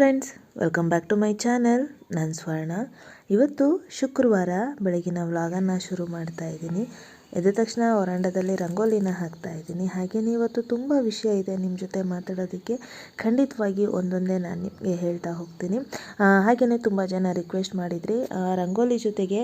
Friends welcome back to my channel ನಾನು ಸ್ವರ್ಣ. ಇವತ್ತು ಶುಕ್ರವಾರ ಬೆಳಗಿನ ವ್ಲಾಗನ್ನು ಶುರು ಮಾಡ್ತಾ ಇದ್ದೀನಿ. ಎದ್ದ ತಕ್ಷಣ ವರಾಂಡದಲ್ಲಿ ರಂಗೋಲಿನ ಹಾಕ್ತಾ ಇದ್ದೀನಿ. ಹಾಗೆಯೇ ಇವತ್ತು ತುಂಬ ವಿಷಯ ಇದೆ ನಿಮ್ಮ ಜೊತೆ ಮಾತಾಡೋದಕ್ಕೆ. ಖಂಡಿತವಾಗಿ ಒಂದೊಂದೇ ನಾನು ನಿಮಗೆ ಹೇಳ್ತಾ ಹೋಗ್ತೀನಿ. ಹಾಗೆಯೇ ತುಂಬ ಜನ ರಿಕ್ವೆಸ್ಟ್ ಮಾಡಿದ್ರಿ ರಂಗೋಲಿ ಜೊತೆಗೆ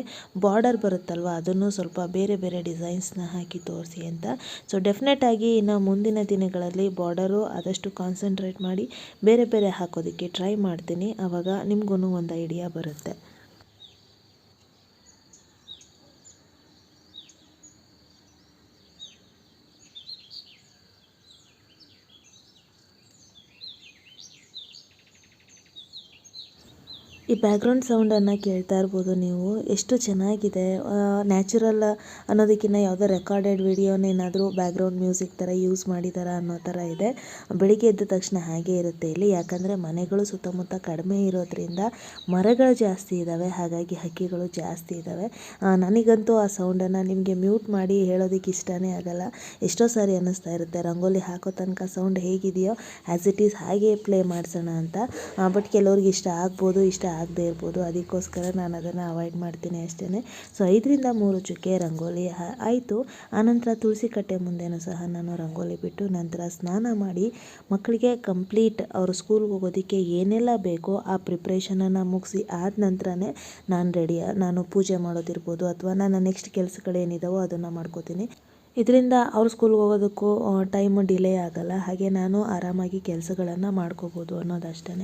ಬಾರ್ಡರ್ ಬರುತ್ತಲ್ವ, ಅದನ್ನು ಸ್ವಲ್ಪ ಬೇರೆ ಬೇರೆ ಡಿಸೈನ್ಸ್ನ ಹಾಕಿ ತೋರಿಸಿ ಅಂತ. ಸೊ ಡೆಫಿನೆಟ್ ಆಗಿ ಇನ್ನು ಮುಂದಿನ ದಿನಗಳಲ್ಲಿ ಬಾರ್ಡರು ಆದಷ್ಟು ಕಾನ್ಸಂಟ್ರೇಟ್ ಮಾಡಿ ಬೇರೆ ಬೇರೆ ಹಾಕೋದಕ್ಕೆ ಟ್ರೈ ಮಾಡ್ತೀನಿ. ಆವಾಗ ನಿಮಗೂ ಒಂದು ಐಡಿಯಾ ಬರುತ್ತೆ. ಈ ಬ್ಯಾಕ್ಗ್ರೌಂಡ್ ಸೌಂಡನ್ನು ಕೇಳ್ತಾ ಇರ್ಬೋದು ನೀವು. ಎಷ್ಟು ಚೆನ್ನಾಗಿದೆ ನ್ಯಾಚುರಲ್ ಅನ್ನೋದಕ್ಕಿಂತ ಯಾವುದೋ ರೆಕಾರ್ಡೆಡ್ ವಿಡಿಯೋನೇನಾದರೂ ಬ್ಯಾಕ್ಗ್ರೌಂಡ್ ಮ್ಯೂಸಿಕ್ ಥರ ಯೂಸ್ ಮಾಡಿದಾರ ಅನ್ನೋ ಥರ ಇದೆ. ಬೆಳಿಗ್ಗೆ ಎದ್ದ ತಕ್ಷಣ ಹಾಗೆ ಇರುತ್ತೆ ಇಲ್ಲಿ. ಯಾಕಂದರೆ ಮನೆಗಳು ಸುತ್ತಮುತ್ತ ಕಡಿಮೆ ಇರೋದ್ರಿಂದ ಮರಗಳು ಜಾಸ್ತಿ ಇದ್ದಾವೆ ಹಾಗಾಗಿ ಹಕ್ಕಿಗಳು ಜಾಸ್ತಿ ಇದ್ದಾವೆ ನನಗಂತೂ ಆ ಸೌಂಡನ್ನು ನಿಮಗೆ ಮ್ಯೂಟ್ ಮಾಡಿ ಹೇಳೋದಕ್ಕೆ ಇಷ್ಟನೇ ಆಗಲ್ಲ. ಎಷ್ಟೋ ಸಾರಿ ಅನ್ನಿಸ್ತಾ ಇರುತ್ತೆ, ರಂಗೋಲಿ ಹಾಕೋ ತನಕ ಸೌಂಡ್ ಹೇಗಿದೆಯೋ ಆ್ಯಸ್ ಇಟ್ ಈಸ್ ಹಾಗೆ ಪ್ಲೇ ಮಾಡಿಸೋಣ ಅಂತ. ಬಟ್ ಕೆಲವ್ರಿಗೆ ಇಷ್ಟ ಆಗ್ಬೋದು, ಇಷ್ಟ ಆಗದೇ ಇರ್ಬೋದು. ಅದಕ್ಕೋಸ್ಕರ ನಾನು ಅದನ್ನು ಅವಾಯ್ಡ್ ಮಾಡ್ತೀನಿ ಅಷ್ಟೇ ಸೊ ಐದರಿಂದ ಮೂರು ಚುಕ್ಕೆ ರಂಗೋಲಿ ಆಯಿತು. ಆನಂತರ ತುಳಸಿ ಕಟ್ಟೆ ಮುಂದೆನೂ ಸಹ ನಾನು ರಂಗೋಲಿ ಬಿಟ್ಟು ನಂತರ ಸ್ನಾನ ಮಾಡಿ ಮಕ್ಕಳಿಗೆ ಕಂಪ್ಲೀಟ್ ಅವರು ಸ್ಕೂಲ್ಗೆ ಹೋಗೋದಕ್ಕೆ ಏನೆಲ್ಲ ಬೇಕೋ ಆ ಪ್ರಿಪ್ರೇಷನನ್ನು ಮುಗಿಸಿ ಆದ ನಂತರನೇ ನಾನು ರೆಡಿ ನಾನು ಪೂಜೆ ಮಾಡೋದಿರ್ಬೋದು ಅಥವಾ ನನ್ನ ನೆಕ್ಸ್ಟ್ ಕೆಲಸಗಳೇನಿದಾವೋ ಅದನ್ನು ಮಾಡ್ಕೋತೀನಿ. ಇದರಿಂದ ಅವ್ರ ಸ್ಕೂಲ್ಗೆ ಹೋಗೋದಕ್ಕೂ ಟೈಮ್ ಡಿಲೇ ಆಗಲ್ಲ. ಹಾಗೆ ನಾನು ಆರಾಮಾಗಿ ಕೆಲಸಗಳನ್ನು ಮಾಡ್ಕೋಬೋದು ಅನ್ನೋದಷ್ಟೇ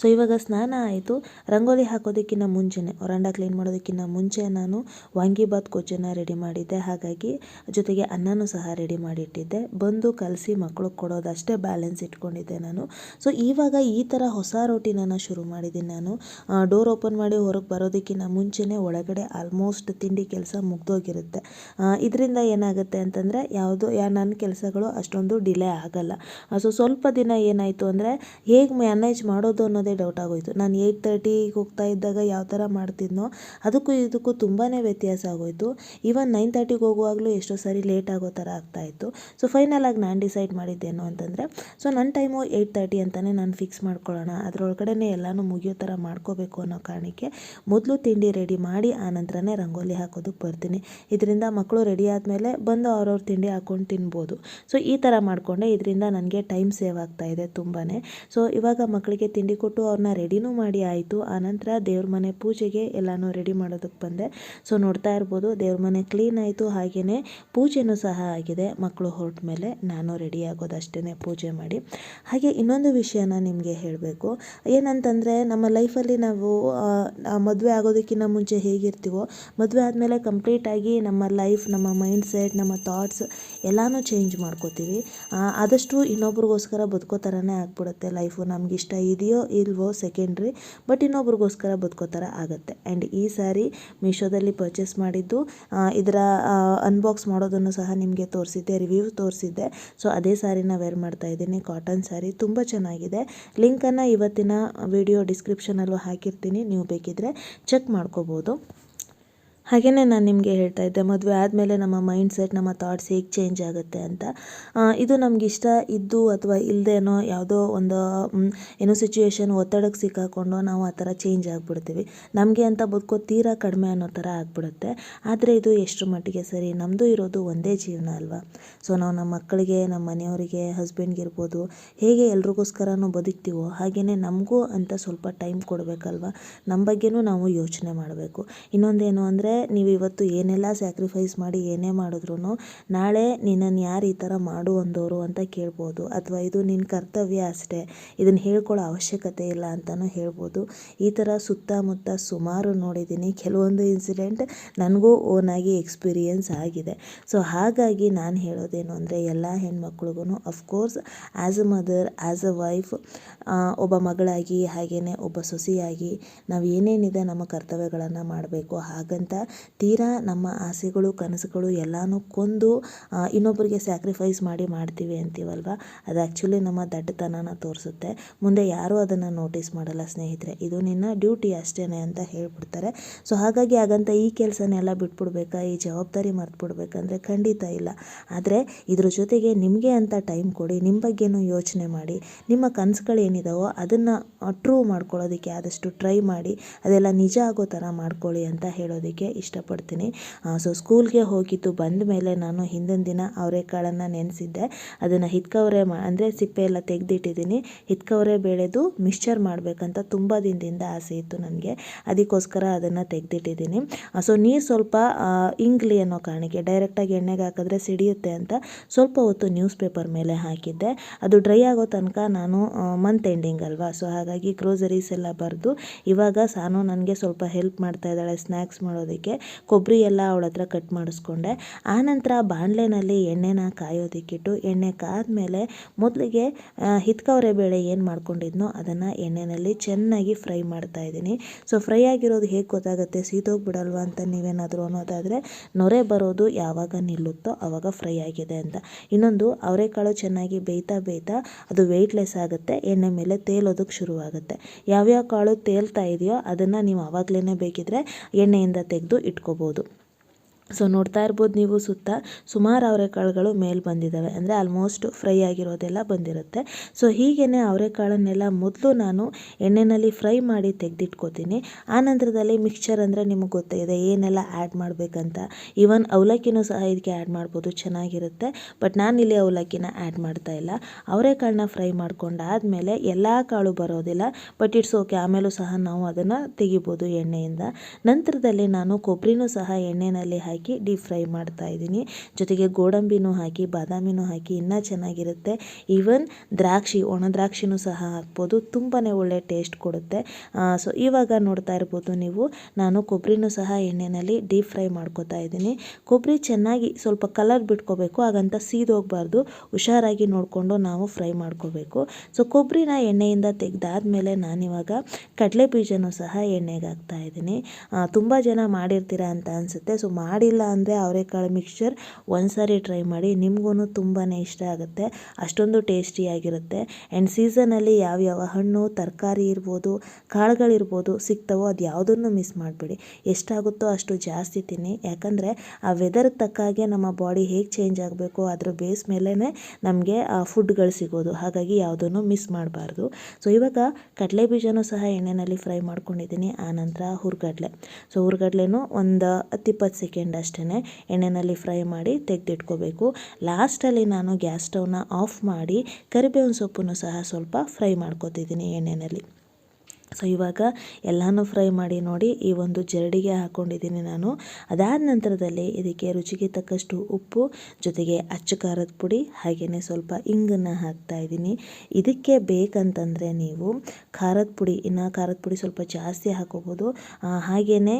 ಸೊ ಇವಾಗ ಸ್ನಾನ ಆಯಿತು. ರಂಗೋಲಿ ಹಾಕೋದಕ್ಕಿಂತ ಮುಂಚೆನೇ ಹೊರಾಂಡ ಕ್ಲೀನ್ ಮಾಡೋದಕ್ಕಿಂತ ಮುಂಚೆ ನಾನು ವಾಂಗಿಬಾತ್ ಕೊಚ್ಚನ್ನ ರೆಡಿ ಮಾಡಿದ್ದೆ. ಹಾಗಾಗಿ ಜೊತೆಗೆ ಅನ್ನನೂ ಸಹ ರೆಡಿ ಮಾಡಿಟ್ಟಿದ್ದೆ. ಬಂದು ಕಲಸಿ ಮಕ್ಕಳು ಕೊಡೋದಷ್ಟೇ ಬ್ಯಾಲೆನ್ಸ್ ಇಟ್ಕೊಂಡಿದ್ದೆ ನಾನು. ಸೊ ಇವಾಗ ಈ ಥರ ಹೊಸ ರೊಟೀನನ್ನು ಶುರು ಮಾಡಿದ್ದೀನಿ ನಾನು. ಡೋರ್ ಓಪನ್ ಮಾಡಿ ಹೊರಗೆ ಬರೋದಕ್ಕಿಂತ ಮುಂಚೆನೇ ಒಳಗಡೆ ಆಲ್ಮೋಸ್ಟ್ ತಿಂಡಿ ಕೆಲಸ ಮುಗ್ದೋಗಿರುತ್ತೆ. ಇದರಿಂದ ಏನಾಗುತ್ತೆ ಅಂತಂದರೆ ಯಾವುದು, ಯಾ ನನ್ನ ಕೆಲಸಗಳು ಅಷ್ಟೊಂದು ಡಿಲೇ ಆಗಲ್ಲ. ಸೊ ಸ್ವಲ್ಪ ದಿನ ಏನಾಯಿತು ಅಂದರೆ ಹೇಗೆ ಮ್ಯಾನೇಜ್ ಮಾಡೋದು ಅನ್ನೋದೇ ಡೌಟ್ ಆಗೋಯ್ತು. ನಾನು ಏಯ್ಟ್ ತರ್ಟಿಗೆ ಹೋಗ್ತಾ ಇದ್ದಾಗ ಯಾವ ಥರ ಮಾಡ್ತಿದ್ನೋ ಅದಕ್ಕೂ ಇದಕ್ಕೂ ತುಂಬಾ ವ್ಯತ್ಯಾಸ ಆಗೋಯ್ತು. ಈವನ್ ನೈನ್ ತರ್ಟಿಗೆ ಹೋಗುವಾಗಲೂ ಎಷ್ಟೋ ಸಾರಿ ಲೇಟ್ ಆಗೋ ಥರ ಆಗ್ತಾಯಿತ್ತು ಸೊ ಫೈನಲ್ ಆಗಿ ನಾನು ಡಿಸೈಡ್ ಮಾಡಿದ್ದೇನು ಅಂತಂದರೆ ಸೊ ನನ್ನ ಟೈಮು ಏಯ್ಟ್ ತರ್ಟಿ ಅಂತಲೇ ನಾನು ಫಿಕ್ಸ್ ಮಾಡ್ಕೊಳ್ಳೋಣ ಅದರೊಳಗಡೆ ಎಲ್ಲನೂ ಮುಗಿಯೋ ಥರ ಮಾಡ್ಕೋಬೇಕು ಅನ್ನೋ ಕಾರಣಕ್ಕೆ ಮೊದಲು ತಿಂಡಿ ರೆಡಿ ಮಾಡಿ ಆನಂತರನೇ ರಂಗೋಲಿ ಹಾಕೋದಕ್ಕೆ ಬರ್ತೀನಿ. ಇದರಿಂದ ಮಕ್ಕಳು ರೆಡಿ ಆದಮೇಲೆ ಬಂದು ಅವ್ರವ್ರ ತಿಂಡಿ ಹಾಕೊಂಡು ತಿನ್ಬೋದು. ಸೊ ಈ ಥರ ಮಾಡಿಕೊಂಡೆ. ಇದರಿಂದ ನನಗೆ ಟೈಮ್ ಸೇವ್ ಆಗ್ತಾ ಇದೆ ತುಂಬಾ ಸೊ ಇವಾಗ ಮಕ್ಕಳಿಗೆ ತಿಂಡಿ ಕೊಟ್ಟು ಅವ್ರನ್ನ ರೆಡಿನೂ ಮಾಡಿ ಆಯಿತು. ಆನಂತರ ದೇವ್ರ ಮನೆ ಪೂಜೆಗೆ ಎಲ್ಲನೂ ರೆಡಿ ಮಾಡೋದಕ್ಕೆ ಬಂದೆ. ಸೊ ನೋಡ್ತಾ ಇರ್ಬೋದು. ದೇವ್ರ ಮನೆ ಕ್ಲೀನ್ ಆಯಿತು. ಹಾಗೆಯೇ ಪೂಜೆನೂ ಸಹ ಆಗಿದೆ. ಮಕ್ಕಳು ಹೊರಟ ಮೇಲೆ ನಾನು ರೆಡಿ ಆಗೋದಷ್ಟೇ ಪೂಜೆ ಮಾಡಿ. ಹಾಗೆ ಇನ್ನೊಂದು ವಿಷಯನ ನಿಮಗೆ ಹೇಳಬೇಕು. ಏನಂತಂದರೆ, ನಮ್ಮ ಲೈಫಲ್ಲಿ ನಾವು ಮದುವೆ ಆಗೋದಕ್ಕಿಂತ ಮುಂಚೆ ಹೇಗಿರ್ತೀವೋ, ಮದುವೆ ಆದಮೇಲೆ ಕಂಪ್ಲೀಟಾಗಿ ನಮ್ಮ ಲೈಫ್ ನಮ್ಮ ಮೈಂಡ್ ಸೆಟ್ ನಮ್ಮ ಥಾಟ್ಸ್ ಎಲ್ಲನೂ ಚೇಂಜ್ ಮಾಡ್ಕೋತೀವಿ. ಆದಷ್ಟು ಇನ್ನೊಬ್ರಿಗೋಸ್ಕರ ಬದುಕೋ ಥರನೇ ಆಗ್ಬಿಡುತ್ತೆ ಲೈಫು ನಮ್ಗೆ ಇಷ್ಟ ಇದೆಯೋ ಇಲ್ವೋ ಸೆಕೆಂಡ್ರಿ ಬಟ್ ಇನ್ನೊಬ್ರಿಗೋಸ್ಕರ ಬದುಕೋ ಥರ ಆಗುತ್ತೆ. ಆ್ಯಂಡ್ ಈ ಸಾರಿ ಮೀಶೋದಲ್ಲಿ ಪರ್ಚೇಸ್ ಮಾಡಿದ್ದು ಇದರ ಅನ್ಬಾಕ್ಸ್ ಮಾಡೋದನ್ನು ಸಹ ನಿಮಗೆ ತೋರಿಸಿದ್ದೆ ರಿವ್ಯೂ ತೋರಿಸಿದ್ದೆ. ಸೊ ಅದೇ ಸ್ಯಾರಿನ ವೇರ್ ಮಾಡ್ತಾ ಇದ್ದೀನಿ ಕಾಟನ್ ಸ್ಯಾರಿ ತುಂಬ ಚೆನ್ನಾಗಿದೆ. ಲಿಂಕನ್ನು ಇವತ್ತಿನ ವಿಡಿಯೋ ಡಿಸ್ಕ್ರಿಪ್ಷನಲ್ಲೂ ಹಾಕಿರ್ತೀನಿ, ನೀವು ಬೇಕಿದ್ದರೆ ಚೆಕ್ ಮಾಡ್ಕೋಬೋದು. ಹಾಗೆಯೇ ನಾನು ನಿಮಗೆ ಹೇಳ್ತಾ ಇದ್ದೆ, ಮದುವೆ ಆದಮೇಲೆ ನಮ್ಮ ಮೈಂಡ್ ಸೆಟ್ ನಮ್ಮ ಥಾಟ್ಸ್ ಹೇಗೆ ಚೇಂಜ್ ಆಗುತ್ತೆ ಅಂತ. ಇದು ನಮ್ಗೆ ಇಷ್ಟ ಇದ್ದು ಅಥವಾ ಇಲ್ಲದೇನೋ ಯಾವುದೋ ಒಂದು ಏನೋ ಸಿಚುವೇಶನ್ ಒತ್ತಡಕ್ಕೆ ಸಿಕ್ಕಾಕೊಂಡು ನಾವು ಆ ಥರ ಚೇಂಜ್ ಆಗಿಬಿಡ್ತೀವಿ. ನಮಗೆ ಅಂತ ಬದುಕೋ ತೀರಾ ಕಡಿಮೆ ಅನ್ನೋ ಥರ ಆಗಿಬಿಡುತ್ತೆ. ಆದರೆ ಇದು ಎಷ್ಟು ಮಟ್ಟಿಗೆ ಸರಿ ನಮ್ಮದು ಇರೋದು ಒಂದೇ ಜೀವನ ಅಲ್ವಾ? ಸೊ ನಾವು ನಮ್ಮ ಮಕ್ಕಳಿಗೆ, ನಮ್ಮ ಮನೆಯವರಿಗೆ ಹಸ್ಬೆಂಡ್ಗೆ ಇರ್ಬೋದು, ಹೇಗೆ ಎಲ್ರಿಗೋಸ್ಕರನೂ ಬದುಕ್ತೀವೋ ಹಾಗೆಯೇ ನಮಗೂ ಅಂತ ಸ್ವಲ್ಪ ಟೈಮ್ ಕೊಡಬೇಕಲ್ವ? ನಮ್ಮ ಬಗ್ಗೆನೂ ನಾವು ಯೋಚನೆ ಮಾಡಬೇಕು. ಇನ್ನೊಂದೇನು ಅಂದರೆ ನೀವು ಇವತ್ತು ಏನೆಲ್ಲ ಸ್ಯಾಕ್ರಿಫೈಸ್ ಮಾಡಿ ಏನೇ ಮಾಡಿದ್ರು ನಾಳೆ ನಿನ್ನನ್ನು ಯಾರು ಈ ಥರ ಮಾಡು ಅಂದವರು ಅಂತ ಕೇಳ್ಬೋದು. ಅಥವಾ ಇದು ನಿನ್ನ ಕರ್ತವ್ಯ ಅಷ್ಟೇ. ಇದನ್ನು ಹೇಳ್ಕೊಳ್ಳೋ ಅವಶ್ಯಕತೆ ಇಲ್ಲ ಅಂತಲೂ ಹೇಳ್ಬೋದು. ಈ ಥರ ಸುತ್ತಮುತ್ತ ಸುಮಾರು ನೋಡಿದ್ದೀನಿ. ಕೆಲವೊಂದು ಇನ್ಸಿಡೆಂಟ್ ನನಗೂ ಓನಾಗಿ ಎಕ್ಸ್ಪೀರಿಯನ್ಸ್ ಆಗಿದೆ. ಸೊ ಹಾಗಾಗಿ ನಾನು ಹೇಳೋದೇನು ಅಂದರೆ ಎಲ್ಲ ಹೆಣ್ಮಕ್ಳಿಗೂ of course as a mother as a wife ಒಬ್ಬ ಮಗಳಾಗಿ ಹಾಗೆಯೇ ಒಬ್ಬ ಸೊಸೆಯಾಗಿ ನಾವು ಏನೇನಿದೆ ನಮ್ಮ ಕರ್ತವ್ಯಗಳನ್ನು ಮಾಡಬೇಕು, ಹಾಗಂತ ತೀರಾ ನಮ್ಮ ಆಸೆಗಳು, ಕನಸುಗಳು ಎಲ್ಲನೂ ಕೊಂದು ಇನ್ನೊಬ್ಬರಿಗೆ ಸ್ಯಾಕ್ರಿಫೈಸ್ ಮಾಡಿ ಮಾಡ್ತೀವಿ ಅಂತೀವಲ್ವ? ಅದು ಆ್ಯಕ್ಚುಲಿ ನಮ್ಮ ದಡ್ಡತನನ ತೋರಿಸುತ್ತೆ. ಮುಂದೆ ಯಾರೂ ಅದನ್ನು ನೋಟಿಸ್ ಮಾಡಲ್ಲ ಸ್ನೇಹಿತರೆ. ಇದು ನಿನ್ನ ಡ್ಯೂಟಿ ಅಷ್ಟೇ ಅಂತ ಹೇಳ್ಬಿಡ್ತಾರೆ. ಸೊ ಹಾಗಾಗಿ ಹಾಗಂತ ಈ ಕೆಲಸನೆಲ್ಲ ಬಿಟ್ಬಿಡ್ಬೇಕಾ? ಈ ಜವಾಬ್ದಾರಿ ಮರ್ತ್ಬಿಡ್ಬೇಕಂದ್ರೆ ಖಂಡಿತ ಇಲ್ಲ. ಆದರೆ ಇದ್ರ ಜೊತೆಗೆ ನಿಮಗೆ ಅಂತ ಟೈಮ್ ಕೊಡಿ ನಿಮ್ಮ ಬಗ್ಗೆನೂ ಯೋಚನೆ ಮಾಡಿ, ನಿಮ್ಮ ಕನಸುಗಳು ಏನಿದಾವೋ ಅದನ್ನು ಟ್ರೂ ಮಾಡ್ಕೊಳ್ಳೋದಕ್ಕೆ ಆದಷ್ಟು ಟ್ರೈ ಮಾಡಿ, ಅದೆಲ್ಲ ನಿಜ ಆಗೋ ಥರ ಮಾಡ್ಕೊಳ್ಳಿ ಅಂತ ಹೇಳೋದಕ್ಕೆ ಇಷ್ಟಪಡ್ತೀನಿ. ಸೊ ಸ್ಕೂಲ್ಗೆ ಹೋಗಿದ್ದು ಬಂದ ಮೇಲೆ ನಾನು ಹಿಂದಿನ ದಿನ ಅವರೆಕಾಳನ್ನು ನೆನೆಸಿದ್ದೆ. ಅದನ್ನು ಹಿತ್ಕವರೆ ಮಾ, ಅಂದರೆ ಸಿಪ್ಪೆ ಎಲ್ಲ ತೆಗೆದಿಟ್ಟಿದ್ದೀನಿ. ಹಿತ್ಕವರೆ ಬೇಳೆದು ಮಿಕ್ಸ್ಚರ್ ಮಾಡಬೇಕಂತ ತುಂಬ ದಿನದಿಂದ ಆಸೆ ಇತ್ತು ನನಗೆ. ಅದಕ್ಕೋಸ್ಕರ ಅದನ್ನು ತೆಗೆದಿಟ್ಟಿದ್ದೀನಿ. ಸೊ ನೀರು ಸ್ವಲ್ಪ ಇಂಗ್ಲಿ ಅನ್ನೋ ಕಾರಣಕ್ಕೆ ಡೈರೆಕ್ಟಾಗಿ ಎಣ್ಣೆಗೆ ಹಾಕಿದ್ರೆ ಸಿಡಿಯುತ್ತೆ ಅಂತ ಸ್ವಲ್ಪ ಹೊತ್ತು ನ್ಯೂಸ್ ಪೇಪರ್ ಮೇಲೆ ಹಾಕಿದ್ದೆ. ಅದು ಡ್ರೈ ಆಗೋ ತನಕ ನಾನು ಮಂತ್ ಎಂಡಿಂಗ್ ಅಲ್ವಾ? ಸೊ ಹಾಗಾಗಿ ಗ್ರೋಸರೀಸ್ ಎಲ್ಲ ಬರೆದು ಇವಾಗ ಸಾನು ನನಗೆ ಸ್ವಲ್ಪ ಹೆಲ್ಪ್ ಮಾಡ್ತಾ ಇದ್ದಾಳೆ ಸ್ನ್ಯಾಕ್ಸ್ ಮಾಡೋದಕ್ಕೆ. ಕೊಬ್ಬರಿ ಎಲ್ಲ ಅವಳ ಹತ್ರ ಕಟ್ ಮಾಡಿಸ್ಕೊಂಡೆ. ಆನಂತರ ಬಾಣಲೆನಲ್ಲಿ ಎಣ್ಣೆನ ಕಾಯೋದಕ್ಕಿಟ್ಟು ಎಣ್ಣೆ ಕಾದ್ಮೇಲೆ ಮೊದಲಿಗೆ ಹಿತ್ಕವರೆ ಬೇಳೆ ಏನು ಮಾಡ್ಕೊಂಡಿದ್ನೋ ಅದನ್ನು ಎಣ್ಣೆಯಲ್ಲಿ ಚೆನ್ನಾಗಿ ಫ್ರೈ ಮಾಡ್ತಾ ಇದ್ದೀನಿ. ಸೊ, ಫ್ರೈ ಆಗಿರೋದು ಹೇಗೆ ಗೊತ್ತಾಗುತ್ತೆ? ಸೀದೋಗ್ಬಿಡಲ್ವಾ ಅಂತ ನೀವೇನಾದರೂ ಅನ್ನೋದಾದರೆ, ನೊರೆ ಬರೋದು ಯಾವಾಗ ನಿಲ್ಲುತ್ತೋ ಆವಾಗ ಫ್ರೈ ಆಗಿದೆ ಅಂತ. ಇನ್ನೊಂದು, ಅವರೆಕಾಳು ಚೆನ್ನಾಗಿ ಬೇಯ್ತಾ ಬೇಯ್ತಾ ಅದು ವೆಯ್ಟ್ಲೆಸ್ ಆಗುತ್ತೆ, ಎಣ್ಣೆ ಮೇಲೆ ತೇಲೋದಕ್ಕೆ ಶುರುವಾಗುತ್ತೆ. ಯಾವ್ಯಾವ ಕಾಳು ತೇಲ್ತಾ ಇದೆಯೋ ಅದನ್ನು ನೀವು ಆವಾಗಲೇ ಬೇಕಿದ್ರೆ ಎಣ್ಣೆಯಿಂದ ತೆಗೆದು ಇಟ್ಕೋಬೋದು. ಸೊ ನೋಡ್ತಾ ಇರ್ಬೋದು ನೀವು ಸುತ್ತ. ಸುಮಾರು ಅವರೆಕಾಳುಗಳು ಮೇಲೆ ಬಂದಿದ್ದಾವೆ ಅಂದರೆ ಆಲ್ಮೋಸ್ಟ್ ಫ್ರೈ ಆಗಿರೋದೆಲ್ಲ ಬಂದಿರುತ್ತೆ. ಸೊ ಹೀಗೇ ಅವರೆಕಾಳನ್ನೆಲ್ಲ ಮೊದಲು ನಾನು ಎಣ್ಣೆಯಲ್ಲಿ ಫ್ರೈ ಮಾಡಿ ತೆಗೆದಿಟ್ಕೋತೀನಿ. ಆ ನಂತರದಲ್ಲಿ ಮಿಕ್ಸ್ಚರ್ ಅಂದರೆ ನಿಮಗೆ ಗೊತ್ತಿದೆ, ಏನೆಲ್ಲ ಆ್ಯಡ್ ಮಾಡಬೇಕಂತ. ಈವನ್ ಅವಲಕ್ಕಿನೂ ಸಹ ಇದಕ್ಕೆ ಆ್ಯಡ್ ಮಾಡ್ಬೋದು, ಚೆನ್ನಾಗಿರುತ್ತೆ. ಬಟ್ ನಾನು ಇಲ್ಲಿ ಅವಲಕ್ಕಿನ ಆ್ಯಡ್ ಮಾಡ್ತಾ ಇಲ್ಲ. ಅವರೆಕಾಳನ್ನ ಫ್ರೈ ಮಾಡ್ಕೊಂಡಾದಮೇಲೆ ಎಲ್ಲ ಕಾಳು ಬರೋದಿಲ್ಲ. ಬಟ್ ಇಟ್ಸ್ ಓಕೆ ಆಮೇಲೂ ಸಹ ನಾವು ಅದನ್ನು ತೆಗಿಬೋದು ಎಣ್ಣೆಯಿಂದ. ನಂತರದಲ್ಲಿ ನಾನು ಕೊಬ್ಬರಿನೂ ಸಹ ಎಣ್ಣೆಯಲ್ಲಿ ಹಾಕಿ ಡೀಪ್ ಫ್ರೈ ಮಾಡ್ತಾ ಇದ್ದೀನಿ. ಜೊತೆಗೆ ಗೋಡಂಬಿನೂ ಹಾಕಿ, ಬಾದಾಮಿನೂ ಹಾಕಿ, ಇನ್ನೂ ಚೆನ್ನಾಗಿರುತ್ತೆ. ಈವನ್ ದ್ರಾಕ್ಷಿ, ಒಣ ದ್ರಾಕ್ಷಿನೂ ಸಹ ಹಾಕ್ಬೋದು. ತುಂಬಾ ಒಳ್ಳೆ ಟೇಸ್ಟ್ ಕೊಡುತ್ತೆ. ಸೊ ಇವಾಗ ನೋಡ್ತಾ ಇರ್ಬೋದು ನೀವು. ನಾನು ಕೊಬ್ಬರಿನೂ ಸಹ ಎಣ್ಣೆಯಲ್ಲಿ ಡೀಪ್ ಫ್ರೈ ಮಾಡ್ಕೋತಾ ಇದ್ದೀನಿ. ಕೊಬ್ಬರಿ ಚೆನ್ನಾಗಿ ಸ್ವಲ್ಪ ಕಲರ್ ಬಿಟ್ಕೋಬೇಕು, ಹಾಗಂತ ಸೀದೋಗಬಾರ್ದು ಹುಷಾರಾಗಿ ನೋಡಿಕೊಂಡು ನಾವು ಫ್ರೈ ಮಾಡ್ಕೋಬೇಕು. ಸೊ ಕೊಬ್ಬರಿನ ಎಣ್ಣೆಯಿಂದ ತೆಗೆದಾದ್ಮೇಲೆ ನಾನಿವಾಗ ಕಡಲೆ ಬೀಜನೂ ಸಹ ಎಣ್ಣೆಗೆ ಹಾಕ್ತಾ ಇದ್ದೀನಿ. ತುಂಬ ಜನ ಮಾಡಿರ್ತೀರ ಅಂತ ಅನಿಸುತ್ತೆ. ಸೊ ಮಾಡಿಲ್ಲ ಅಂದರೆ ಅವರೆಕಾಳು ಮಿಕ್ಸ್ಚರ್ ಒಂದ್ಸಾರಿ ಟ್ರೈ ಮಾಡಿ ನಿಮಗೂ ತುಂಬಾ ಇಷ್ಟ ಆಗುತ್ತೆ. ಅಷ್ಟೊಂದು ಟೇಸ್ಟಿಯಾಗಿರುತ್ತೆ ಆ್ಯಂಡ್ ಸೀಸನಲ್ಲಿ ಯಾವ್ಯಾವ ಹಣ್ಣು, ತರಕಾರಿ ಇರ್ಬೋದು ಕಾಳುಗಳಿರ್ಬೋದು ಸಿಗ್ತವೋ ಅದು ಯಾವುದನ್ನು ಮಿಸ್ ಮಾಡಬೇಡಿ. ಎಷ್ಟಾಗುತ್ತೋ ಅಷ್ಟು ಜಾಸ್ತಿ ತಿನ್ನಿ. ಯಾಕಂದರೆ ಆ ವೆದರ್ಗೆ ತಕ್ಕ ಹಾಗೆ ನಮ್ಮ ಬಾಡಿ ಹೇಗೆ ಚೇಂಜ್ ಆಗಬೇಕು ಅದ್ರ ಬೇಸ್ ಮೇಲೇ ನಮಗೆ ಆ ಫುಡ್ಗಳು ಸಿಗೋದು. ಹಾಗಾಗಿ ಯಾವುದನ್ನು ಮಿಸ್ ಮಾಡಬಾರ್ದು. ಸೊ ಇವಾಗ ಕಡಲೆ ಬೀಜನೂ ಸಹ ಎಣ್ಣೆಯಲ್ಲಿ ಫ್ರೈ ಮಾಡ್ಕೊಂಡಿದ್ದೀನಿ ಆನಂತರ ಹುರ್ಗಡ್ಲೆ. ಸೊ ಹುರ್ಗಡ್ಲೆನೂ ಒಂದು ಹತ್ತಿಪ್ಪತ್ತು ಸೆಕೆಂಡ್ ಅಷ್ಟೇ ಎಣ್ಣೆಯಲ್ಲಿ ಫ್ರೈ ಮಾಡಿ ತೆಗೆದಿಟ್ಕೋಬೇಕು. ಲಾಸ್ಟಲ್ಲಿ ನಾನು ಗ್ಯಾಸ್ ಸ್ಟವ್ನ ಆಫ್ ಮಾಡಿ ಕರಿಬೇವಿನ ಸೊಪ್ಪನ್ನು ಸಹ ಸ್ವಲ್ಪ ಫ್ರೈ ಮಾಡ್ಕೋತಿದ್ದೀನಿ ಎಣ್ಣೆಯಲ್ಲಿ ಸೊ, ಇವಾಗ ಎಲ್ಲನೂ ಫ್ರೈ ಮಾಡಿ ನೋಡಿ ಈ ಒಂದು ಜರಡಿಗೆ ಹಾಕ್ಕೊಂಡಿದ್ದೀನಿ ನಾನು. ಅದಾದ ನಂತರದಲ್ಲಿ ಇದಕ್ಕೆ ರುಚಿಗೆ ತಕ್ಕಷ್ಟು ಉಪ್ಪು, ಜೊತೆಗೆ ಅಚ್ಚು ಖಾರದ ಪುಡಿ ಹಾಗೆಯೇ ಸ್ವಲ್ಪ ಇಂಗನ್ನು ಹಾಕ್ತಾ ಇದ್ದೀನಿ. ಇದಕ್ಕೆ ಬೇಕಂತಂದರೆ ನೀವು ಖಾರದ ಪುಡಿ, ಇನ್ನು ಖಾರದ ಪುಡಿ ಸ್ವಲ್ಪ ಜಾಸ್ತಿ ಹಾಕೋಬೋದು. ಹಾಗೆಯೇ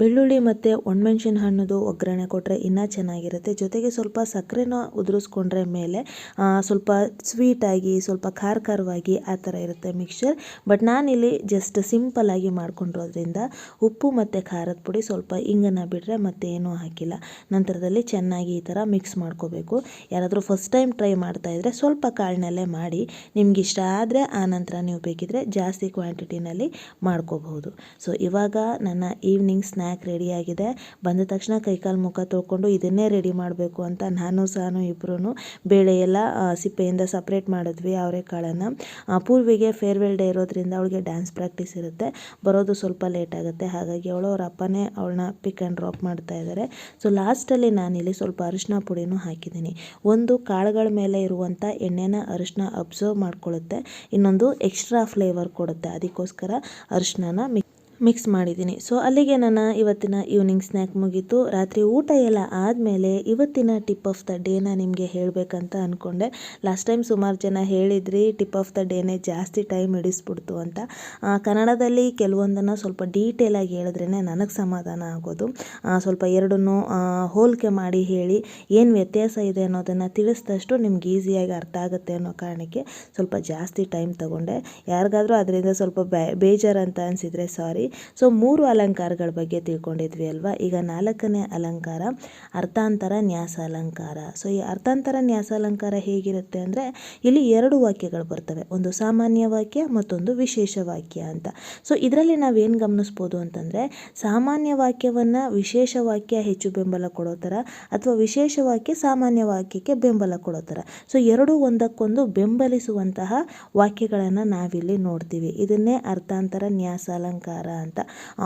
ಬೆಳ್ಳುಳ್ಳಿ ಮತ್ತು ಒಣಮೆಣ್ಸಿನ ಹಣ್ಣುದು ಒಗ್ಗರಣೆ ಕೊಟ್ಟರೆ ಇನ್ನೂ ಚೆನ್ನಾಗಿರುತ್ತೆ. ಜೊತೆಗೆ ಸ್ವಲ್ಪ ಸಕ್ಕರೆನ ಉದುರಿಸ್ಕೊಂಡ್ರೆ ಮೇಲೆ ಸ್ವಲ್ಪ ಸ್ವೀಟಾಗಿ ಸ್ವಲ್ಪ ಖಾರ ಖಾರವಾಗಿ ಆ ಥರ ಇರುತ್ತೆ ಮಿಕ್ಸ್ಚರ್ ಬಟ್ ನಾನಿಲ್ಲಿ ಜಸ್ಟ್ ಸಿಂಪಲ್ಲಾಗಿ ಮಾಡ್ಕೊಂಡಿರೋದ್ರಿಂದ ಉಪ್ಪು ಮತ್ತು ಖಾರದ ಪುಡಿ ಸ್ವಲ್ಪ ಇಂಗನ್ನು ಬಿಟ್ಟರೆ ಮತ್ತೆ ಏನೂ ಹಾಕಿಲ್ಲ. ನಂತರದಲ್ಲಿ ಚೆನ್ನಾಗಿ ಈ ಥರ ಮಿಕ್ಸ್ ಮಾಡ್ಕೋಬೇಕು. ಯಾರಾದರೂ ಫಸ್ಟ್ ಟೈಮ್ ಟ್ರೈ ಮಾಡ್ತಾ ಇದ್ದರೆ ಸ್ವಲ್ಪ ಕಾಳಿನಲ್ಲೇ ಮಾಡಿ, ನಿಮ್ಗೆ ಇಷ್ಟ ಆದರೆ ಆ ನಂತರ ನೀವು ಬೇಕಿದ್ರೆ ಜಾಸ್ತಿ ಕ್ವಾಂಟಿಟಿನಲ್ಲಿ ಮಾಡ್ಕೋಬಹುದು. ಸೊ ಇವಾಗ ನನ್ನ ಈವ್ನಿಂಗ್ ಸ್ನ್ಯಾಕ್ ರೆಡಿಯಾಗಿದೆ ಬಂದ ತಕ್ಷಣ ಕೈಕಾಲು ಮುಖ ತೊಳ್ಕೊಂಡು ಇದನ್ನೇ ರೆಡಿ ಮಾಡಬೇಕು ಅಂತ ನಾನು, ಸಾನು ಇಬ್ಬರೂ ಬೇಳೆ ಎಲ್ಲ ಸಿಪ್ಪೆಯಿಂದ ಸಪ್ರೇಟ್ ಮಾಡಿದ್ವಿ ಅವರೆಕಾಳನ್ನು. ಪೂರ್ವಿಗೆ ಫೇರ್ವೆಲ್ ಡೇ ಇರೋದ್ರಿಂದ ಅವಳಿಗೆ ಡ್ಯಾನ್ಸ್ ಪ್ರಾಕ್ಟೀಸ್ ಇರುತ್ತೆ. ಬರೋದು ಸ್ವಲ್ಪ ಲೇಟ್ ಆಗುತ್ತೆ. ಹಾಗಾಗಿ ಅವಳು ಅವ್ರ ಅಪ್ಪನೇ ಅವಳನ್ನ ಪಿಕ್ ಆ್ಯಂಡ್ ಡ್ರಾಪ್ ಮಾಡ್ತಾ ಇದ್ದಾರೆ. ಸೊ ಲಾಸ್ಟಲ್ಲಿ ನಾನಿಲ್ಲಿ ಸ್ವಲ್ಪ ಅರಿಶಿನ ಪುಡಿನೂ ಹಾಕಿದ್ದೀನಿ. ಒಂದು ಕಾಳುಗಳ ಮೇಲೆ ಇರುವಂಥ ಎಣ್ಣೆನ ಅರಿಶಿನ ಅಬ್ಸರ್ವ್ ಮಾಡ್ಕೊಳ್ಳುತ್ತೆ. ಇನ್ನೊಂದು ಎಕ್ಸ್ಟ್ರಾ ಫ್ಲೇವರ್ ಕೊಡುತ್ತೆ. ಅದಕ್ಕೋಸ್ಕರ ಅರಿಶಿನ ಮಿಕ್ ಮಿಕ್ಸ್ ಮಾಡಿದ್ದೀನಿ. ಸೊ ಅಲ್ಲಿಗೆ ನನ್ನ ಇವತ್ತಿನ ಈವ್ನಿಂಗ್ ಸ್ನ್ಯಾಕ್ ಮುಗೀತು. ರಾತ್ರಿ ಊಟ ಎಲ್ಲ ಆದಮೇಲೆ ಇವತ್ತಿನ ಟಿಪ್ ಆಫ್ ದ ಡೇನ ನಿಮಗೆ ಹೇಳಬೇಕಂತ ಅಂದ್ಕೊಂಡೆ ಲಾಸ್ಟ್ ಟೈಮ್ ಸುಮಾರು ಜನ ಹೇಳಿದ್ರಿ ಟಿಪ್ ಆಫ್ ದ ಡೇನೇ ಜಾಸ್ತಿ ಟೈಮ್ ಹಿಡಿಸ್ಬಿಡ್ತು ಅಂತ. ಕನ್ನಡದಲ್ಲಿ ಕೆಲವೊಂದನ್ನು ಸ್ವಲ್ಪ ಡೀಟೇಲಾಗಿ ಹೇಳಿದ್ರೇ ನನಗೆ ಸಮಾಧಾನ ಆಗೋದು. ಸ್ವಲ್ಪ ಎರಡನ್ನೂ ಹೋಲಿಕೆ ಮಾಡಿ ಹೇಳಿ, ಏನು ವ್ಯತ್ಯಾಸ ಇದೆ ಅನ್ನೋದನ್ನು ತಿಳಿಸಿದಷ್ಟು ನಿಮ್ಗೆ ಈಸಿಯಾಗಿ ಅರ್ಥ ಆಗುತ್ತೆ ಅನ್ನೋ ಕಾರಣಕ್ಕೆ ಸ್ವಲ್ಪ ಜಾಸ್ತಿ ಟೈಮ್ ತಗೊಂಡೆ. ಯಾರಿಗಾದರೂ ಅದರಿಂದ ಸ್ವಲ್ಪ ಬೇಜಾರು ಅಂತ ಅನಿಸಿದರೆ ಸಾರಿ ಸೊ ಮೂರು ಅಲಂಕಾರಗಳ ಬಗ್ಗೆ ತಿಳ್ಕೊಂಡಿದ್ವಿ ಅಲ್ವಾ? ಈಗ ನಾಲ್ಕನೇ ಅಲಂಕಾರ, ಅರ್ಥಾಂತರ ನ್ಯಾಸ ಅಲಂಕಾರ ಸೊ ಈ ಅರ್ಥಾಂತರ ನ್ಯಾಸ ಅಲಂಕಾರ ಹೇಗಿರುತ್ತೆ ಅಂದರೆ ಇಲ್ಲಿ ಎರಡು ವಾಕ್ಯಗಳು ಬರ್ತವೆ. ಒಂದು ಸಾಮಾನ್ಯ ವಾಕ್ಯ ಮತ್ತೊಂದು ವಿಶೇಷ ವಾಕ್ಯ ಅಂತ. ಸೊ ಇದರಲ್ಲಿ ನಾವೇನು ಗಮನಿಸ್ಬೋದು ಅಂತಂದರೆ ಸಾಮಾನ್ಯ ವಾಕ್ಯವನ್ನು ವಿಶೇಷ ವಾಕ್ಯ ಹೆಚ್ಚು ಬೆಂಬಲ ಕೊಡೋ ಥರ ಅಥವಾ ವಿಶೇಷ ವಾಕ್ಯ ಸಾಮಾನ್ಯ ವಾಕ್ಯಕ್ಕೆ ಬೆಂಬಲ ಕೊಡೋ ಥರ. ಸೊ ಎರಡೂ ಒಂದಕ್ಕೊಂದು ಬೆಂಬಲಿಸುವಂತಹ ವಾಕ್ಯಗಳನ್ನು ನಾವಿಲ್ಲಿ ನೋಡ್ತೀವಿ. ಇದನ್ನೇ ಅರ್ಥಾಂತರ ನ್ಯಾಸ ಅಲಂಕಾರ ಅಂತ.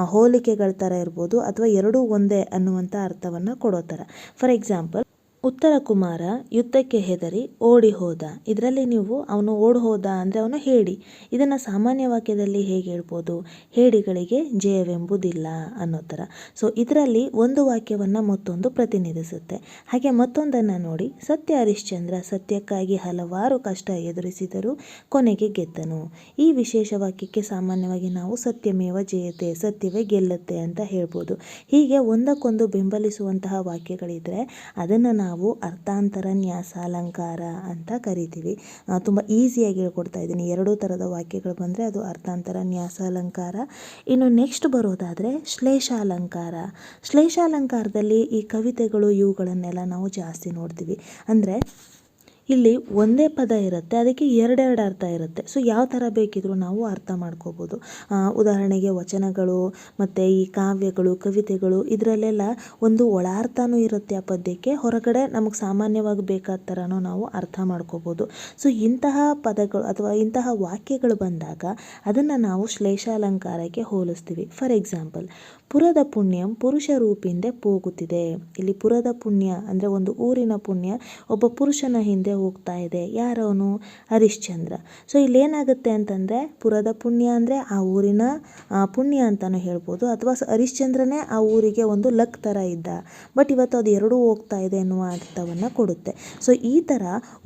ಹೋಲಿಕೆಗಳ ಥರ ಇರ್ಬೋದು ಅಥವಾ ಎರಡೂ ಒಂದೇ ಅನ್ನುವಂಥ ಅರ್ಥವನ್ನು ಕೊಡೋ ಥರ. ಫಾರ್ ಎಕ್ಸಾಂಪಲ್ ಉತ್ತರ ಕುಮಾರ ಯುದ್ಧಕ್ಕೆ ಹೆದರಿ ಓಡಿ ಹೋದ. ಇದರಲ್ಲಿ ನೀವು ಅವನು ಓಡಿ ಹೋದ ಅಂದರೆ ಅವನು ಹೇಳಿ. ಇದನ್ನು ಸಾಮಾನ್ಯ ವಾಕ್ಯದಲ್ಲಿ ಹೇಗೆ ಹೇಳ್ಬೋದು? ಹೇಡಿಗಳಿಗೆ ಜಯವೆಂಬುದಿಲ್ಲ ಅನ್ನೋ ಥರ. ಸೊ ಇದರಲ್ಲಿ ಒಂದು ವಾಕ್ಯವನ್ನು ಮತ್ತೊಂದು ಪ್ರತಿನಿಧಿಸುತ್ತೆ. ಹಾಗೆ ಮತ್ತೊಂದನ್ನು ನೋಡಿ. ಸತ್ಯ ಹರಿಶ್ಚಂದ್ರ ಸತ್ಯಕ್ಕಾಗಿ ಹಲವಾರು ಕಷ್ಟ ಎದುರಿಸಿದರೂ ಕೊನೆಗೆ ಗೆದ್ದನು. ಈ ವಿಶೇಷ ವಾಕ್ಯಕ್ಕೆ ಸಾಮಾನ್ಯವಾಗಿ ನಾವು ಸತ್ಯಮೇವ ಜಯತೆ, ಸತ್ಯವೇ ಗೆಲ್ಲುತ್ತೆ ಅಂತ ಹೇಳ್ಬೋದು. ಹೀಗೆ ಒಂದಕ್ಕೊಂದು ಬೆಂಬಲಿಸುವಂತಹ ವಾಕ್ಯಗಳಿದ್ರೆ ಅದನ್ನು ನಾವು ಅರ್ಥಾಂತರ ನ್ಯಾಸಾಲಂಕಾರ ಅಂತ ಕರಿತೀವಿ. ತುಂಬ ಈಸಿಯಾಗಿ ಹೇಳ್ಕೊಡ್ತಾ ಇದ್ದೀನಿ. ಎರಡೂ ಥರದ ವಾಕ್ಯಗಳು ಬಂದರೆ ಅದು ಅರ್ಥಾಂತರ ನ್ಯಾಸಾಲಂಕಾರ. ಇನ್ನು ನೆಕ್ಸ್ಟ್ ಬರೋದಾದರೆ ಶ್ಲೇಷಾಲಂಕಾರ. ಶ್ಲೇಷಾಲಂಕಾರದಲ್ಲಿ ಈ ಕವಿತೆಗಳು ಇವುಗಳನ್ನೆಲ್ಲ ನಾವು ಜಾಸ್ತಿ ನೋಡ್ತೀವಿ. ಅಂದರೆ ಇಲ್ಲಿ ಒಂದೇ ಪದ ಇರುತ್ತೆ, ಅದಕ್ಕೆ ಎರಡೆರಡು ಅರ್ಥ ಇರುತ್ತೆ. ಸೊ ಯಾವ ಥರ ಬೇಕಿದ್ರೂ ನಾವು ಅರ್ಥ ಮಾಡ್ಕೋಬೋದು. ಉದಾಹರಣೆಗೆ ವಚನಗಳು, ಮತ್ತು ಈ ಕಾವ್ಯಗಳು, ಕವಿತೆಗಳು, ಇದರಲ್ಲೆಲ್ಲ ಒಂದು ಒಳ ಅರ್ಥನೂ ಇರುತ್ತೆ ಆ ಪದ್ಯಕ್ಕೆ. ಹೊರಗಡೆ ನಮಗೆ ಸಾಮಾನ್ಯವಾಗಿ ಬೇಕಾದ ಥರನೂ ನಾವು ಅರ್ಥ ಮಾಡ್ಕೋಬೋದು. ಸೊ ಇಂತಹ ಪದಗಳು ಅಥವಾ ಇಂತಹ ವಾಕ್ಯಗಳು ಬಂದಾಗ ಅದನ್ನು ನಾವು ಶ್ಲೇಷಾಲಂಕಾರಕ್ಕೆ ಹೋಲಿಸ್ತೀವಿ. ಫಾರ್ ಎಕ್ಸಾಂಪಲ್, ಪುರದ ಪುಣ್ಯಂ ಪುರುಷ ರೂಪಿಂದೆ ಹೋಗುತ್ತಿದೆ ಇಲ್ಲಿ ಪುರದ ಪುಣ್ಯ ಅಂದರೆ ಒಂದು ಊರಿನ ಪುಣ್ಯ, ಒಬ್ಬ ಪುರುಷನ ಹಿಂದೆ ಹೋಗ್ತಾ ಇದೆ. ಯಾರವನು ಹರಿಶ್ಚಂದ್ರ. ಸೊ ಇಲ್ಲೇನಾಗುತ್ತೆ ಅಂತಂದರೆ, ಪುರದ ಪುಣ್ಯ ಅಂದರೆ ಆ ಊರಿನ ಪುಣ್ಯ ಅಂತಲೂ ಹೇಳ್ಬೋದು. ಅಥವಾ ಹರಿಶ್ಚಂದ್ರನೇ ಆ ಊರಿಗೆ ಒಂದು ಲಕ್ ಥರ ಇದ್ದ. ಬಟ್ ಇವತ್ತು ಅದು ಎರಡೂ ಹೋಗ್ತಾ ಇದೆ ಎನ್ನುವ ಅರ್ಥವನ್ನು ಕೊಡುತ್ತೆ. ಸೊ ಈ ಥರ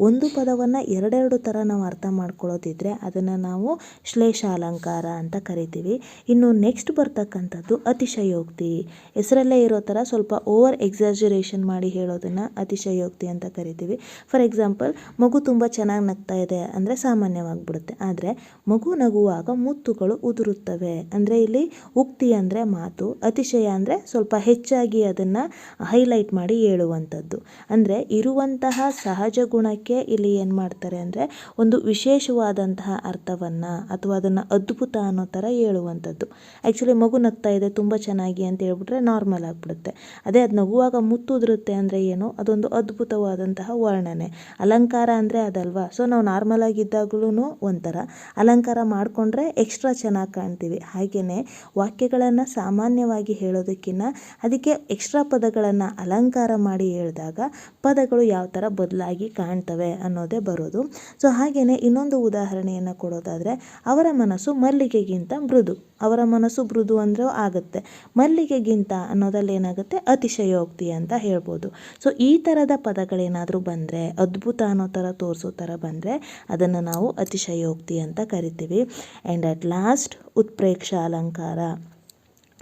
ಒಂದು ಪದವನ್ನು ಎರಡೆರಡು ಥರ ನಾವು ಅರ್ಥ ಮಾಡ್ಕೊಳ್ಳೋದಿದ್ರೆ ಅದನ್ನು ನಾವು ಶ್ಲೇಷಾಲಂಕಾರ ಅಂತ ಕರಿತೀವಿ. ಇನ್ನು ನೆಕ್ಸ್ಟ್ ಬರ್ತಕ್ಕಂಥದ್ದು ಅತಿಶಯೋಕ್ತಿ. ಹೆಸರಲ್ಲೇ ಇರೋ ಥರ ಸ್ವಲ್ಪ ಓವರ್ ಎಕ್ಸಾಜುರೇಷನ್ ಮಾಡಿ ಹೇಳೋದನ್ನು ಅತಿಶಯೋಕ್ತಿ ಅಂತ ಕರಿತೀವಿ. ಫಾರ್ ಎಕ್ಸಾಂಪಲ್ ಮಗು ತುಂಬ ಚೆನ್ನಾಗಿ ನಗ್ತಾ ಇದೆ ಅಂದರೆ ಸಾಮಾನ್ಯವಾಗಿಬಿಡುತ್ತೆ. ಆದರೆ ಮಗು ನಗುವಾಗ ಮುತ್ತುಗಳು ಉದುರುತ್ತವೆ. ಅಂದರೆ ಇಲ್ಲಿ ಉಕ್ತಿ ಅಂದರೆ ಮಾತು, ಅತಿಶಯ ಅಂದರೆ ಸ್ವಲ್ಪ ಹೆಚ್ಚಾಗಿ ಅದನ್ನು ಹೈಲೈಟ್ ಮಾಡಿ ಹೇಳುವಂಥದ್ದು. ಅಂದರೆ ಇರುವಂತಹ ಸಹಜ ಗುಣಕ್ಕೆ ಇಲ್ಲಿ ಏನು ಮಾಡ್ತಾರೆ ಅಂದರೆ ಒಂದು ವಿಶೇಷವಾದಂತಹ ಅರ್ಥವನ್ನು ಅಥವಾ ಅದನ್ನು ಅದ್ಭುತ ಅನ್ನೋ ಥರ ಹೇಳುವಂಥದ್ದು. ಆ್ಯಕ್ಚುಲಿ ಮಗು ನಗ್ತಾ ಇದೆ ತುಂಬ ಚೆನ್ನಾಗಿ ಅಂತ ಹೇಳ್ಬಿಟ್ರೆ ನಾರ್ಮಲ್ ಆಗಿಬಿಡುತ್ತೆ. ಅದೇ ಅದು ನಗುವಾಗ ಮುತ್ತು ಉದುರುತ್ತೆ ಅಂದರೆ ಏನು? ಅದೊಂದು ಅದ್ಭುತವಾದಂತಹ ವರ್ಣನೆ. ಅಲಂಕಾರ ಅಂದರೆ ಅದಲ್ವಾ? ಸೊ ನಾವು ನಾರ್ಮಲ್ ಆಗಿದ್ದಾಗಲೂ ಒಂಥರ ಅಲಂಕಾರ ಮಾಡಿಕೊಂಡ್ರೆ ಎಕ್ಸ್ಟ್ರಾ ಚೆನ್ನಾಗಿ ಕಾಣ್ತೀವಿ. ಹಾಗೆಯೇ ವಾಕ್ಯಗಳನ್ನು ಸಾಮಾನ್ಯವಾಗಿ ಹೇಳೋದಕ್ಕಿಂತ ಅದಕ್ಕೆ ಎಕ್ಸ್ಟ್ರಾ ಪದಗಳನ್ನು ಅಲಂಕಾರ ಮಾಡಿ ಹೇಳಿದಾಗ ಪದಗಳು ಯಾವ ಥರ ಬದಲಾಗಿ ಕಾಣ್ತವೆ ಅನ್ನೋದೇ ಬರೋದು. ಸೊ ಹಾಗೆಯೇ ಇನ್ನೊಂದು ಉದಾಹರಣೆಯನ್ನು ಕೊಡೋದಾದರೆ ಅವರ ಮನಸ್ಸು ಮಲ್ಲಿಗೆಗಿಂತ ಮೃದು. ಅವರ ಮನಸ್ಸು ಮೃದು ಅಂದರೂ ಆಗುತ್ತೆ. ಮಲ್ಲಿಗೆಗಿಂತ ಅನ್ನೋದಲ್ಲಿ ಏನಾಗುತ್ತೆ ಅತಿಶಯೋಕ್ತಿ ಅಂತ ಹೇಳ್ಬೋದು. ಸೊ ಈ ಥರದ ಪದಗಳೇನಾದರೂ ಬಂದರೆ ಅದ್ಭುತ ಅನ್ನೋ ಥರ ತೋರಿಸೋ ಥರ ಬಂದರೆ ಅದನ್ನು ನಾವು ಅತಿಶಯೋಕ್ತಿ ಅಂತ ಕರಿತೀವಿ. ಆ್ಯಂಡ್ ಅಟ್ ಲಾಸ್ಟ್ ಉತ್ಪ್ರೇಕ್ಷ ಅಲಂಕಾರ.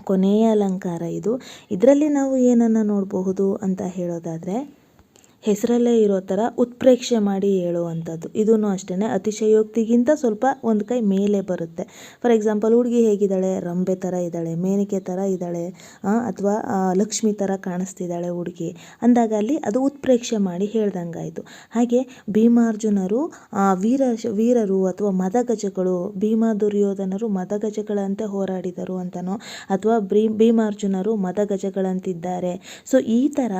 ಕೊನೆಯ ಅಲಂಕಾರ ಇದು. ಇದರಲ್ಲಿ ನಾವು ಏನನ್ನು ನೋಡಬಹುದು ಅಂತ ಹೇಳೋದಾದರೆ ಹೆಸರಲ್ಲೇ ಇರೋ ಥರ ಉತ್ಪ್ರೇಕ್ಷೆ ಮಾಡಿ ಹೇಳುವಂಥದ್ದು. ಇದೂ ಅಷ್ಟೇ ಅತಿಶಯೋಕ್ತಿಗಿಂತ ಸ್ವಲ್ಪ ಒಂದು ಕೈ ಮೇಲೆ ಬರುತ್ತೆ. ಫಾರ್ ಎಕ್ಸಾಂಪಲ್, ಹುಡುಗಿ ಹೇಗಿದ್ದಾಳೆ? ರಂಬೆ ಥರ ಇದ್ದಾಳೆ, ಮೇನಿಕೆ ಥರ ಇದ್ದಾಳೆ ಅಥವಾ ಲಕ್ಷ್ಮಿ ಥರ ಕಾಣಿಸ್ತಿದ್ದಾಳೆ ಹುಡುಗಿ. ಅಂದಾಗ ಅಲ್ಲಿ ಅದು ಉತ್ಪ್ರೇಕ್ಷೆ ಮಾಡಿ ಹೇಳ್ದಂಗಾಯಿತು. ಹಾಗೆ ಭೀಮಾರ್ಜುನರು ವೀರ, ವೀರರು ಅಥವಾ ಮದಗಜಗಳು, ಭೀಮ ದುರ್ಯೋಧನರು ಮದಗಜಗಳಂತೆ ಹೋರಾಡಿದರು ಅಂತನೋ, ಅಥವಾ ಭೀಮಾರ್ಜುನರು ಮದಗಜಗಳಂತಿದ್ದಾರೆ. ಸೊ, ಈ ಥರ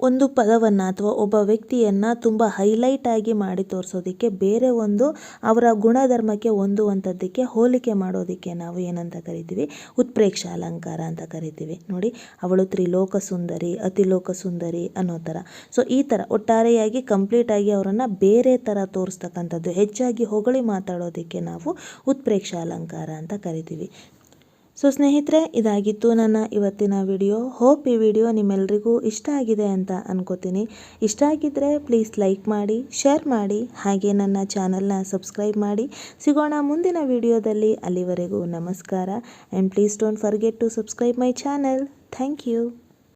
ಒಂದು ಪದವನ್ನು ಅಥವಾ ಒಬ್ಬ ವ್ಯಕ್ತಿಯನ್ನು ತುಂಬ ಹೈಲೈಟ್ ಆಗಿ ಮಾಡಿ ತೋರಿಸೋದಕ್ಕೆ ಬೇರೆ ಒಂದು ಅವರ ಗುಣಧರ್ಮಕ್ಕೆ ಹೊಂದುವಂಥದ್ದಕ್ಕೆ ಹೋಲಿಕೆ ಮಾಡೋದಕ್ಕೆ ನಾವು ಏನಂತ ಕರಿತೀವಿ? ಉತ್ಪ್ರೇಕ್ಷ ಅಲಂಕಾರ ಅಂತ ಕರಿತೀವಿ. ನೋಡಿ, ಅವಳು ತ್ರಿಲೋಕ ಸುಂದರಿ ಅತಿಲೋಕ ಸುಂದರಿ ಅನ್ನೋ ಥರ ಸೊ ಈ ಥರ ಒಟ್ಟಾರೆಯಾಗಿ ಕಂಪ್ಲೀಟಾಗಿ ಅವರನ್ನು ಬೇರೆ ಥರ ತೋರಿಸ್ತಕ್ಕಂಥದ್ದು. ಹೆಚ್ಚಾಗಿ ಹೊಗಳಿ ಮಾತಾಡೋದಕ್ಕೆ ನಾವು ಉತ್ಪ್ರೇಕ್ಷ ಅಲಂಕಾರ ಅಂತ ಕರಿತೀವಿ. ಸೊ ಸ್ನೇಹಿತರೆ ಇದಾಗಿತ್ತು ನನ್ನ ಇವತ್ತಿನ ವಿಡಿಯೋ. ಹೋಪ್ ಈ ವಿಡಿಯೋ ನಿಮ್ಮೆಲ್ರಿಗೂ ಇಷ್ಟ ಆಗಿದೆ ಅಂತ ಅನ್ಕೋತೀನಿ. ಇಷ್ಟ ಆಗಿದ್ದರೆ ಪ್ಲೀಸ್ ಲೈಕ್ ಮಾಡಿ, ಶೇರ್ ಮಾಡಿ, ಹಾಗೆ ನನ್ನ ಚಾನಲ್ನ ಸಬ್ಸ್ಕ್ರೈಬ್ ಮಾಡಿ. ಸಿಗೋಣ ಮುಂದಿನ ವಿಡಿಯೋದಲ್ಲಿ. ಅಲ್ಲಿವರೆಗೂ ನಮಸ್ಕಾರ. And please don't forget to subscribe my channel thank you